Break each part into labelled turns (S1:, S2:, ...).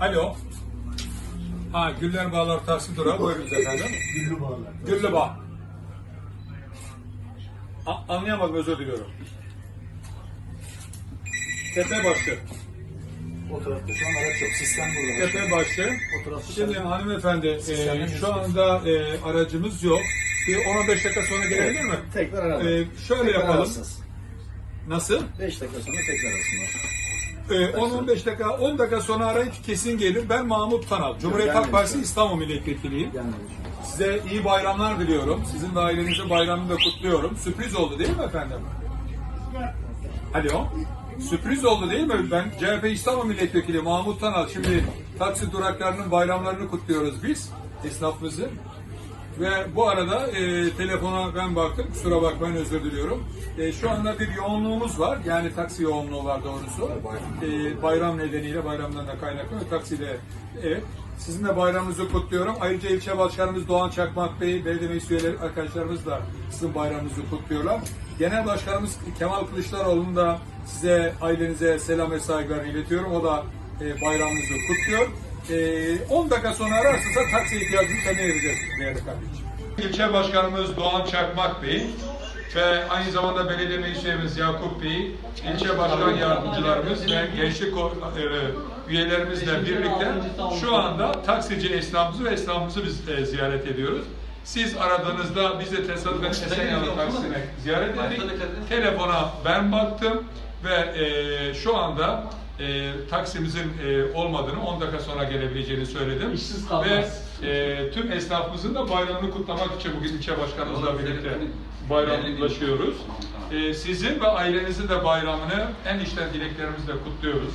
S1: Alo. Ha Güller Bağlar Taksi Durağı. Buyurunuz efendim.
S2: Güllü bağlar.
S1: Güllü Bağ. A- anlayamadım özür diliyorum. Tepe başı.
S2: O tarafta şu an araç yok. Sistem burada.
S1: Tepe başı.
S2: O tarafta
S1: Şimdi hanımefendi e, şu anda e, aracımız yok. Bir 10-15 dakika sonra gelebilir mi?
S2: Tekrar araba.
S1: E, şöyle
S2: Tekrar
S1: yapalım.
S2: arasınız.
S1: Nasıl?
S2: 5 dakika sonra tekrar arasınlar.
S1: E, 10-15 dakika, 10 dakika sonra arayıp kesin gelir. Ben Mahmut Tanal. Cumhuriyet Halk Partisi. İstanbul Milletvekiliyim. Size iyi bayramlar diliyorum. Sizin de ailenizin bayramını da kutluyorum. Sürpriz oldu değil mi efendim? Alo. Sürpriz oldu değil mi? Ben CHP İstanbul Milletvekili Mahmut Tanal. Şimdi taksi duraklarının bayramlarını kutluyoruz biz. Esnafımızın. Ve bu arada e, telefona ben baktım. Kusura bakmayın özür diliyorum. E, şu anda bir yoğunluğumuz var. Yani taksi yoğunluğu var doğrusu. E, bayram nedeniyle bayramdan da kaynaklı. Taksiyle evet. Sizin de bayramınızı kutluyorum. Ayrıca ilçe başkanımız Doğan Çakmak Bey, belediye meclis üyeleri arkadaşlarımız da sizin bayramınızı kutluyorlar. Genel başkanımız Kemal Kılıçdaroğlu'nun da size, ailenize selam ve saygılarını iletiyorum. O da e, bayramınızı kutluyor. E, 10 dakika sonra ararsanız taksi ihtiyacınızı temin edeceğiz değerli kardeşim. İlçe başkanımız Doğan Çakmak Bey ve aynı zamanda belediye meclis üyemiz Yakup Bey, ilçe başkan yardımcılarımız ve gençlik e, üyelerimizle birlikte şu anda taksici esnafımızı ve esnafımızı biz e, ziyaret ediyoruz. Siz aradığınızda biz de tesadüfen Esenyalı Taksi'ne ziyaret ettik. Telefona ben baktım ve e, şu anda e, taksimizin e, olmadığını 10 dakika sonra gelebileceğini söyledim.
S3: İşsiz kalmaz.
S1: Ve e, tüm esnafımızın da bayramını kutlamak için bugün ilçe başkanımızla birlikte bayramlaşıyoruz. E, sizin ve ailenizin de bayramını en içten dileklerimizle kutluyoruz.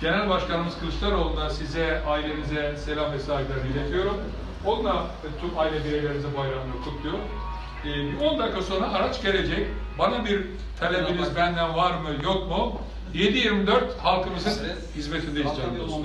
S1: Genel Başkanımız Kılıçdaroğlu da size, ailenize selam ve saygılarını iletiyorum. Onunla tüm aile bireylerinize bayramını kutluyor. E, 10 dakika sonra araç gelecek. Bana bir talebiniz benden var mı yok mu? 7-24 halkımızın hizmetindeyiz canım dostum.